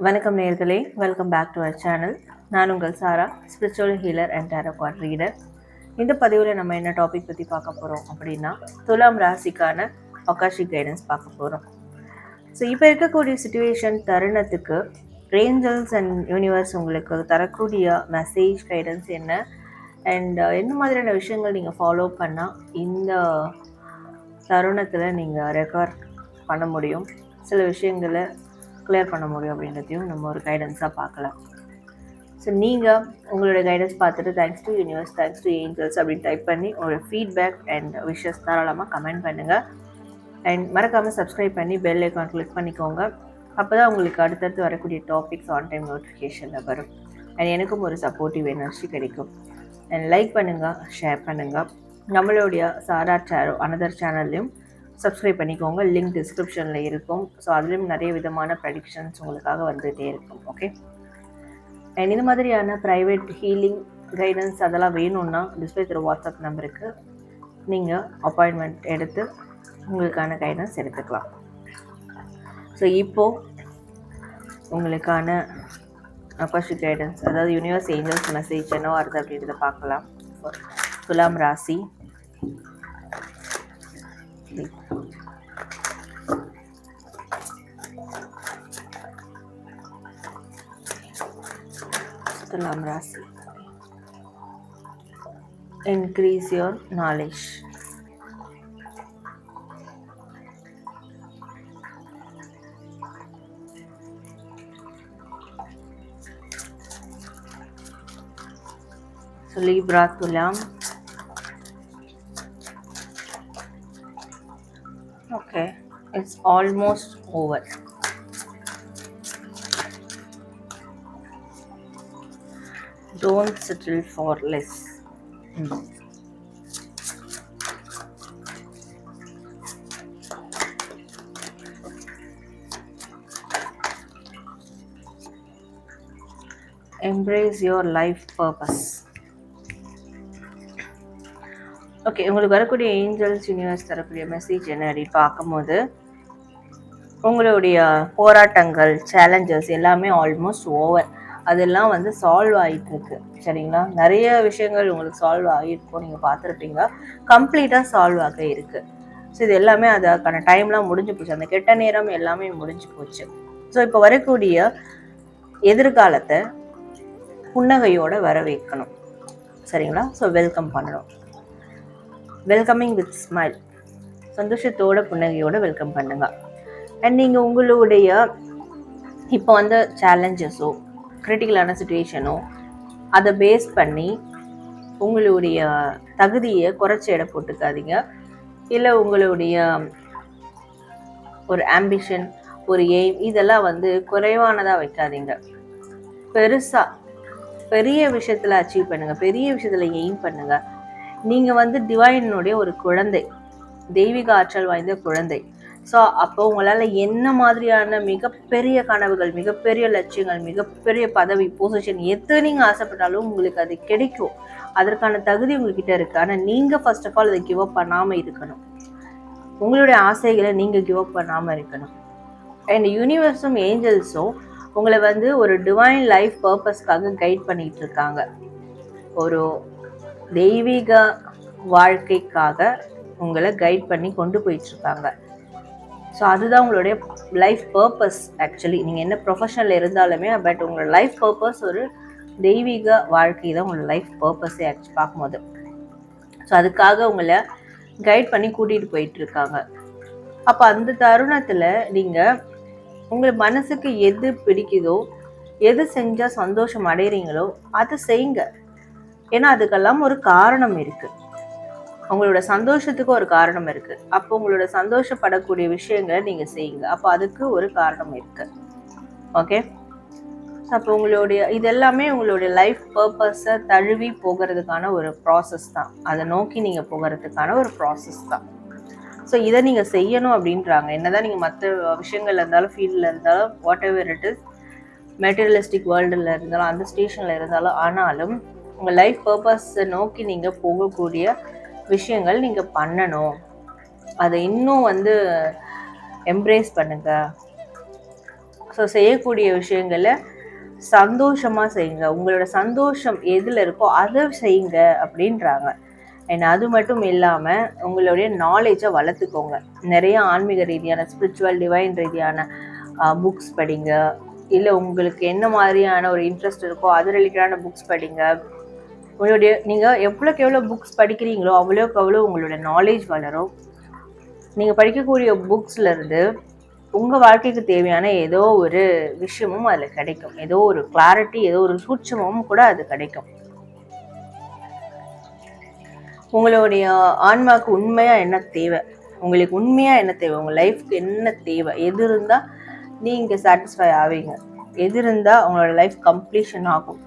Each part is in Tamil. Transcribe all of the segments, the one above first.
வணக்கம் நேர்களே welcome back to our channel நான் உங்கள் Sara spiritual healer and tarot card reader இந்த பதிவில் நம்ம என்ன டாபிக் பற்றி பார்க்க போகிறோம் அப்படின்னா துலாம் ராசிக்கான அகாஷிக் கைடன்ஸ் பார்க்க போகிறோம் ஸோ இப்போ இருக்கக்கூடிய சுச்சுவேஷன் தருணத்துக்கு ரேஞ்சல்ஸ் அண்ட் யூனிவர்ஸ் உங்களுக்கு தரக்கூடிய மெசேஜ் கைடன்ஸ் என்ன? அண்ட் uh, என்ன மாதிரியான விஷயங்கள் நீங்கள் ஃபாலோ பண்ணால் இந்த தருணத்தில் நீங்கள் ரெக்கார்ட் பண்ண முடியும்? சில விஷயங்களை கிளியர் பண்ண முடியும் அப்படின்றதையும் நம்ம ஒரு கைடன்ஸாக பார்க்கலாம். ஸோ நீங்கள் உங்களோட கைடன்ஸ் பார்த்துட்டு thanks to universe thanks to angels அப்படின்னு டைப் பண்ணி உங்களோட ஃபீட்பேக் அண்ட் விஷஸ் தாராளமாக கமெண்ட் பண்ணுங்கள் அண்ட் மறக்காமல் சப்ஸ்கிரைப் பண்ணி பெல் ஐக்கான் கிளிக் பண்ணிக்கோங்க. அப்போ தான் உங்களுக்கு அடுத்தடுத்து வரக்கூடிய டாபிக்ஸ் ஆன் டைம் நோட்டிஃபிகேஷனில் வரும். அண்ட் எனக்கும் ஒரு சப்போர்ட்டிவ் எனர்ஜி கிடைக்கும். அண்ட் லைக் பண்ணுங்கள் ஷேர் பண்ணுங்கள் நம்மளுடைய சாரா சேரோ அனதர் சேனல்லையும் சப்ஸ்கிரைப் பண்ணிக்கோங்க. லிங்க் டிஸ்கிரிப்ஷனில் இருக்கும். ஸோ அதுலேயும் நிறைய விதமான ப்ரெடிக்ஷன்ஸ் உங்களுக்காக வந்துகிட்டே இருக்கும். ஓகே அண்ட் இந்த மாதிரியான ப்ரைவேட் ஹீலிங் கைடன்ஸ் அதெல்லாம் வேணும்னா டிஸ்பிளே திரு வாட்ஸ்அப் நம்பருக்கு நீங்கள் அப்பாயின்மெண்ட் எடுத்து உங்களுக்கான கைடன்ஸ் எடுத்துக்கலாம். ஸோ இப்போது உங்களுக்கான அப்பாஷி கைடன்ஸ் அதாவது யூனிவர்ஸ் ஏஞ்சல்ஸ் மெசேஜ் என்னவாக இருக்குது அப்படின்றத பார்க்கலாம். துலாம் ராசி. Tulam Rasi. Increase your knowledge. So Libra Tulam. Okay, it's almost over. Don't settle for less embrace your life purpose okay உங்களுக்கு வரக்கூடிய ஏஞ்சல்ஸ் யூனிவர்ஸ் தரக்கூடிய மெசேஜ் என்ன அப்படின்னு பார்க்கும்போது உங்களுடைய போராட்டங்கள் சேலஞ்சஸ் எல்லாமே ஆல்மோஸ்ட் ஓவர் அதெல்லாம் வந்து சால்வ் ஆகிட்டு இருக்கு சரிங்களா? நிறைய விஷயங்கள் உங்களுக்கு சால்வ் ஆகிருக்கும் நீங்கள் பார்த்துருப்பீங்க. கம்ப்ளீட்டாக சால்வ் ஆக இருக்கு. ஸோ இது எல்லாமே அதுக்கான டைம்லாம் முடிஞ்சு போச்சு. அந்த கெட்ட நேரம் எல்லாமே முடிஞ்சு போச்சு. ஸோ இப்போ வரக்கூடிய எதிர்காலத்தை புன்னகையோட வரவேற்கணும். சரிங்களா? ஸோ வெல்கம் பண்ணணும். வெல்கமிங் வித் ஸ்மைல் சந்தோஷத்தோட புன்னகையோட வெல்கம் பண்ணுங்க. அண்ட் நீங்கள் உங்களுடைய இப்போ வந்த சேலஞ்சஸோ கிரிட்டிக்கலான சுச்சுவேஷனோ அதை பேஸ் பண்ணி உங்களுடைய தகுதியை குறைச்சி எடை போட்டுக்காதீங்க. இல்லை உங்களுடைய ஒரு ஆம்பிஷன் ஒரு எய்ம் இதெல்லாம் வந்து குறைவானதாக வைக்காதீங்க. பெருசாக பெரிய விஷயத்தில் அச்சீவ் பண்ணுங்கள் பெரிய விஷயத்தில் எய்ம் பண்ணுங்கள் நீங்கள் வந்து டிவைனுடைய ஒரு குழந்தை தெய்வீக ஆற்றல் வாய்ந்த குழந்தை. ஸோ அப்போ உங்களால் என்ன மாதிரியான மிகப்பெரிய கனவுகள் மிகப்பெரிய லட்சியங்கள் மிகப்பெரிய பதவி பொசிஷன் எது நீங்கள் ஆசைப்பட்டாலும் உங்களுக்கு அது கிடைக்கும். அதற்கான தகுதி உங்ககிட்ட இருக்கு. ஆனால் நீங்கள் ஃபர்ஸ்ட் ஆஃப் ஆல் அதை கிவ் அப் பண்ணாமல் இருக்கணும். உங்களுடைய ஆசைகளை நீங்கள் கிவ் அப் பண்ணாமல் இருக்கணும். அண்ட் யூனிவர்ஸும் ஏஞ்சல்ஸும் உங்களை வந்து ஒரு டிவைன் லைஃப் பர்பஸ்க்காக கைட் பண்ணிகிட்டு இருக்காங்க. ஒரு தெய்வீக வாழ்க்கைக்காக உங்களை கைட் பண்ணி கொண்டு போயிட்டுருக்காங்க ஸோ அதுதான் உங்களுடைய லைஃப் பர்பஸ் ஆக்சுவலி நீங்கள் என்ன ப்ரொஃபஷனில் இருந்தாலுமே பட் உங்களோட லைஃப் பர்பஸ் ஒரு தெய்வீக வாழ்க்கை தான் உங்களோட லைஃப் பர்பஸே ஆக்சுவலி பார்க்கும்போது. ஸோ அதுக்காக உங்களை கைட் பண்ணி கூட்டிகிட்டு போயிட்டுருக்காங்க அப்போ அந்த தருணத்தில் நீங்கள் உங்கள் மனசுக்கு எது பிடிக்குதோ எது செஞ்சால் சந்தோஷம் அடைகிறீங்களோ அதை செய்யுங்க. ஏன்னா அதுக்கெல்லாம் ஒரு காரணம் இருக்குது உங்களோட சந்தோஷத்துக்கு ஒரு காரணம் இருக்கு. அப்போ உங்களோட சந்தோஷப்படக்கூடிய விஷயங்களை நீங்க செய்யுங்க. அப்போ அதுக்கு ஒரு காரணம் இருக்கு. ஓகே? அப்போ உங்களுடைய இது எல்லாமே உங்களுடைய லைஃப் பர்பஸை தழுவி போகிறதுக்கான ஒரு ப்ராசஸ் தான். அதை நோக்கி நீங்கள் போகிறதுக்கான ஒரு ப்ராசஸ் தான். ஸோ இதை நீங்கள் செய்யணும் அப்படின்றாங்க. என்னதான் நீங்கள் மற்ற விஷயங்கள்ல இருந்தாலும் ஃபீல்டில் இருந்தாலும் whatever it is materialistic வேர்ல்டில் இருந்தாலும் அந்த ஸ்டேஷனில் இருந்தாலும் ஆனாலும் உங்கள் லைஃப் பர்பஸை நோக்கி நீங்கள் போகக்கூடிய விஷயங்கள் நீங்கள் பண்ணணும். அதை இன்னும் வந்து எம்ப்ரேஸ் பண்ணுங்க. ஸோ செய்யக்கூடிய விஷயங்களை சந்தோஷமாக செய்யுங்க. உங்களோட சந்தோஷம் எதில் இருக்கோ அதை செய்யுங்க அப்படின்றாங்க. அண்ட் அது மட்டும் இல்லாமல் உங்களுடைய நாலேஜை வளர்த்துக்கோங்க. நிறைய ஆன்மீக ரீதியான ஸ்பிரிச்சுவல் டிவைன் ரீதியான புக்ஸ் படிங்க. இல்லை உங்களுக்கு என்ன மாதிரியான ஒரு இன்ட்ரெஸ்ட் இருக்கோ அது ரிலேட்டடான புக்ஸ் படிங்க. உங்களுடைய நீங்கள் எவ்வளோக்கு எவ்வளோ புக்ஸ் படிக்கிறீங்களோ அவ்வளோக்கு அவ்வளோ உங்களோட நாலேஜ் வளரும். நீங்கள் படிக்கக்கூடிய புக்ஸ்லேருந்து உங்கள் வாழ்க்கைக்கு தேவையான ஏதோ ஒரு விஷயமும் அதில் கிடைக்கும். ஏதோ ஒரு கிளாரிட்டி ஏதோ ஒரு சூட்சமும் கூட அது கிடைக்கும். உங்களுடைய ஆன்மாவுக்கு உண்மையாக என்ன தேவை? உங்களுக்கு உண்மையாக என்ன தேவை? உங்கள் லைஃப்க்கு என்ன தேவை? எது இருந்தால் நீங்கள் சாட்டிஸ்ஃபை ஆவீங்க. எது இருந்தால் உங்களோட லைஃப் கம்ப்ளீஷன் ஆகும்.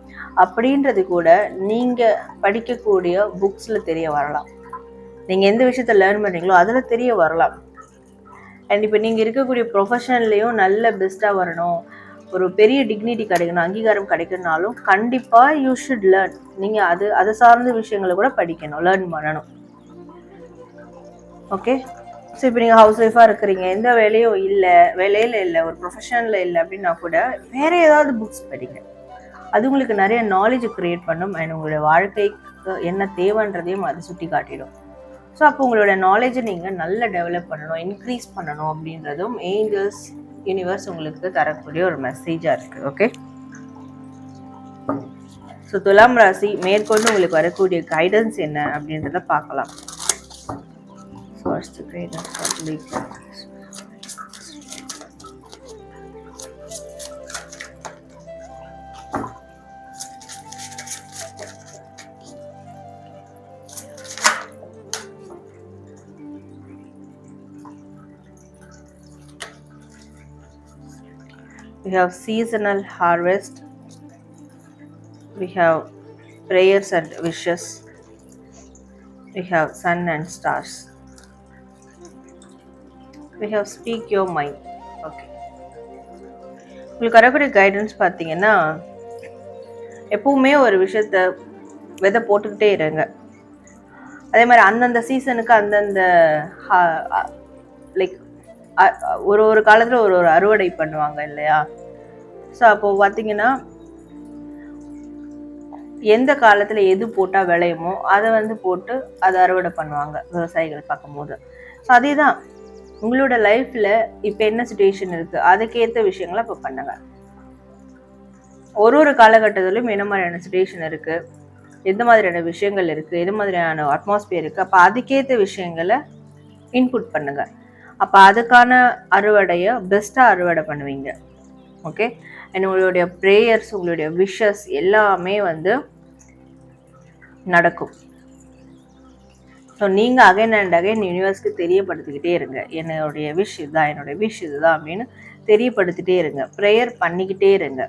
அப்படின்றது கூட நீங்கள் படிக்கக்கூடிய புக்ஸில் தெரிய வரலாம். நீங்கள் எந்த விஷயத்த லேர்ன் பண்ணுறீங்களோ அதில் தெரிய வரலாம். அண்ட் இப்போ நீங்கள் இருக்கக்கூடிய ப்ரொஃபஷன்லேயும் நல்ல பெஸ்ட்டாக வரணும். ஒரு பெரிய டிக்னிட்டி கிடைக்கணும் அங்கீகாரம் கிடைக்கணும்னாலும் கண்டிப்பாக யூ ஷுட் லேர்ன் நீங்கள் அது அதை சார்ந்த விஷயங்களை கூட படிக்கணும் லேர்ன் பண்ணணும். ஓகே ஸோ இப்போ நீங்கள் ஹவுஸ் ஒய்ஃபாக இருக்கிறீங்க எந்த வேலையும் இல்லை வேலையில் இல்லை ஒரு ப்ரொஃபஷனில் இல்லை அப்படின்னா கூட வேறு ஏதாவது புக்ஸ் படிங்க. அது உங்களுக்கு நிறைய நாலேஜ் க்ரியேட் பண்ணும் அண்ட் உங்களுடைய வாழ்க்கைக்கு என்ன தேவைன்றதையும் அது சுட்டி காட்டிடும். ஸோ அப்போ உங்களோட நாலேஜை நீங்கள் நல்லா டெவலப் பண்ணணும் இன்க்ரீஸ் பண்ணணும் அப்படின்றதும் ஏஞ்சல்ஸ் யூனிவர்ஸ் உங்களுக்கு தரக்கூடிய ஒரு மெசேஜாக இருக்குது ஓகே ஸோ துலாம் ராசி மேற்கொண்டு உங்களுக்கு வரக்கூடிய கைடன்ஸ் என்ன அப்படின்றத பார்க்கலாம். First guidance we have seasonal harvest we have prayers and wishes we have sun and stars we have speak your mind okay உங்களுக்கு வரக்கூடிய கைடன்ஸ் பார்த்தீங்கன்னா எப்பவுமே ஒரு விஷயத்த விதை போட்டுக்கிட்டே இருங்க அதே மாதிரி அந்தந்த சீசனுக்கு அந்தந்த ஒரு ஒரு காலத்தில் ஒரு ஒரு அறுவடை பண்ணுவாங்க இல்லையா? ஸோ அப்போது பார்த்தீங்கன்னா எந்த காலத்தில் எது போட்டால் விளையுமோ அதை வந்து போட்டு அதை அறுவடை பண்ணுவாங்க விவசாயிகள் பார்க்கும்போது. ஸோ அதே தான் உங்களோட லைஃப்பில் இப்போ என்ன சுச்சுவேஷன் இருக்குது அதுக்கேற்ற விஷயங்களை இப்போ பண்ணுங்க. ஒரு ஒரு காலகட்டத்திலும் என்ன மாதிரியான சுச்சுவேஷன் இருக்குது எந்த மாதிரியான விஷயங்கள் இருக்குது எது மாதிரியான அட்மாஸ்பியர் இருக்குது அப்போ அதுக்கேற்ற விஷயங்களை இன்புட் பண்ணுங்கள் அப்போ அதுக்கான அறுவடையை பெஸ்ட்டாக அறுவடை பண்ணுவீங்க. ஓகே அண்ட் உங்களுடைய ப்ரேயர்ஸ் உங்களுடைய விஷஸ் எல்லாமே வந்து நடக்கும். ஸோ நீங்கள் அகைன் அண்ட் அகைன் யூனிவர்ஸ்க்கு தெரியப்படுத்திக்கிட்டே இருங்க. என்னுடைய விஷ் இதுதான் என்னுடைய விஷ் இதுதான் அப்படின்னு தெரியப்படுத்திட்டே இருங்க. ப்ரேயர் பண்ணிக்கிட்டே இருங்க.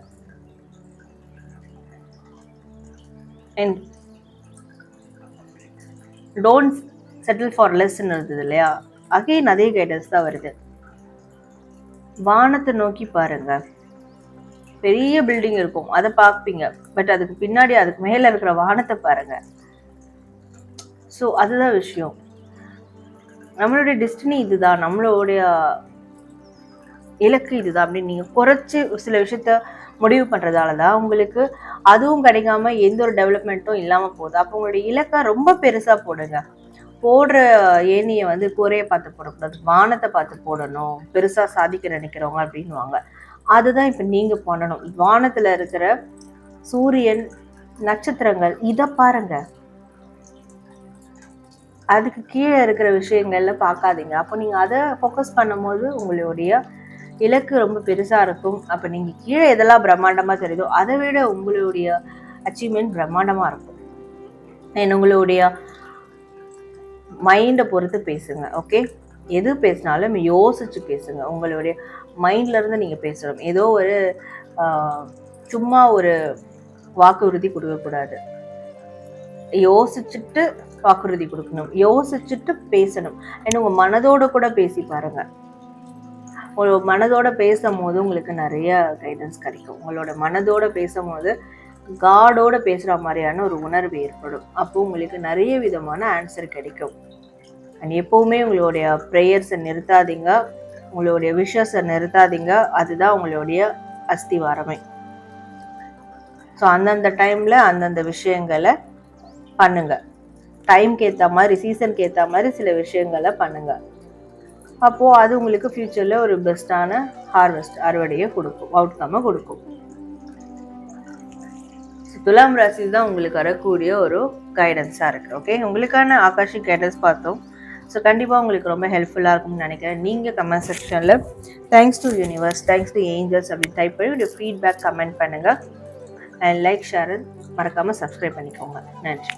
அண்ட் டோன்ட் செட்டில் ஃபார் லெஸ்ன்னு இருந்தது இல்லையா? அகைன் அதே கைடன்ஸ் தான் வருது. வானத்தை நோக்கி பாருங்க. பெரிய பில்டிங் இருக்கும். அதை பார்ப்பீங்க. பட் அதுக்கு பின்னாடி அதுக்கு மேலே இருக்கிற வானத்தை பாருங்க. ஸோ அதுதான் விஷயம். நம்மளுடைய டெஸ்டினி இதுதான். நம்மளுடைய இலக்கு இதுதான். அப்படின்னு நீங்கள் குறைச்சி சில விஷயத்த முடிவு பண்ணுறதால தான் உங்களுக்கு அதுவும் கிடைக்காம எந்த ஒரு டெவலப்மெண்ட்டும் இல்லாமல் போகுது. அப்போ உங்களுடைய இலக்கை ரொம்ப பெருசாக போடுங்க. போடுற ஏணியை வந்து குறைய பார்த்து போடக்கூடாது வானத்தை பார்த்து போடணும் பெருசாக சாதிக்க நினைக்கிறவங்க அப்படின்வாங்க அதுதான் இப்போ நீங்கள் பண்ணணும். வானத்தில் இருக்கிற சூரியன் நட்சத்திரங்கள் இதை பாருங்க. அதுக்கு கீழே இருக்கிற விஷயங்கள்ல பார்க்காதீங்க. அப்போ நீங்கள் அதை ஃபோக்கஸ் பண்ணும்போது உங்களுடைய இலக்கு ரொம்ப பெருசாக இருக்கும். அப்போ நீங்கள் கீழே எதெல்லாம் பிரம்மாண்டமாக தெரியுதோ அதை விட உங்களுடைய அச்சீவ்மெண்ட் பிரம்மாண்டமாக இருக்கும். ஏன் உங்களுடைய மைண்டை பொறுத்து பேசுங்க ஓகே எது பேசினாலும் யோசிச்சு பேசுங்க. உங்களுடைய மைண்ட்லேருந்து நீங்கள் பேசணும். ஏதோ ஒரு சும்மா ஒரு வாக்குறுதி கொடுக்கக்கூடாது யோசிச்சுட்டு வாக்குறுதி கொடுக்கணும். யோசிச்சுட்டு பேசணும். ஏன்னா உங்கள் மனதோட கூட பேசி பாருங்கள் உங்களோட மனதோட பேசும்போது உங்களுக்கு நிறைய கைடன்ஸ் கிடைக்கும். உங்களோட மனதோட பேசும்போது காடோட பேசுகிற மாதிரியான ஒரு உணர்வு ஏற்படும். அப்போ உங்களுக்கு நிறைய விதமான ஆன்சர் கிடைக்கும். அண்ட் எப்போவுமே உங்களுடைய ப்ரேயர்ஸை நிறுத்தாதீங்க. உங்களுடைய விஷஸை நிறுத்தாதீங்க. அதுதான் உங்களுடைய அஸ்திவாரமே. ஸோ அந்தந்த டைமில் அந்தந்த விஷயங்களை பண்ணுங்கள் டைம்க்கு ஏற்ற மாதிரி சீசனுக்கு ஏற்ற மாதிரி சில விஷயங்களை பண்ணுங்கள் அப்போது அது உங்களுக்கு ஃப்யூச்சரில் ஒரு பெஸ்ட்டான ஹார்வெஸ்ட் அறுவடையை கொடுக்கும் அவுட்கம்மை கொடுக்கும். துலாம் ராசி தான் உங்களுக்கு வரக்கூடிய ஒரு கைடன்ஸாக இருக்குது ஓகே உங்களுக்கான ஆகாஷிக் கைடன்ஸ் பார்த்தோம். ஸோ கண்டிப்பாக உங்களுக்கு ரொம்ப ஹெல்ப்ஃபுல்லாக இருக்கும்னு நினைக்கிறேன். நீங்கள் கமெண்ட் செக்ஷனில் thanks to universe thanks to angels அப்படின்னு டைப் பண்ணி உடைய ஃபீட்பேக் கமெண்ட் பண்ணுங்கள் அண்ட் லைக் ஷேர் மறக்காமல் சப்ஸ்கிரைப் பண்ணிக்கோங்க. நன்றி.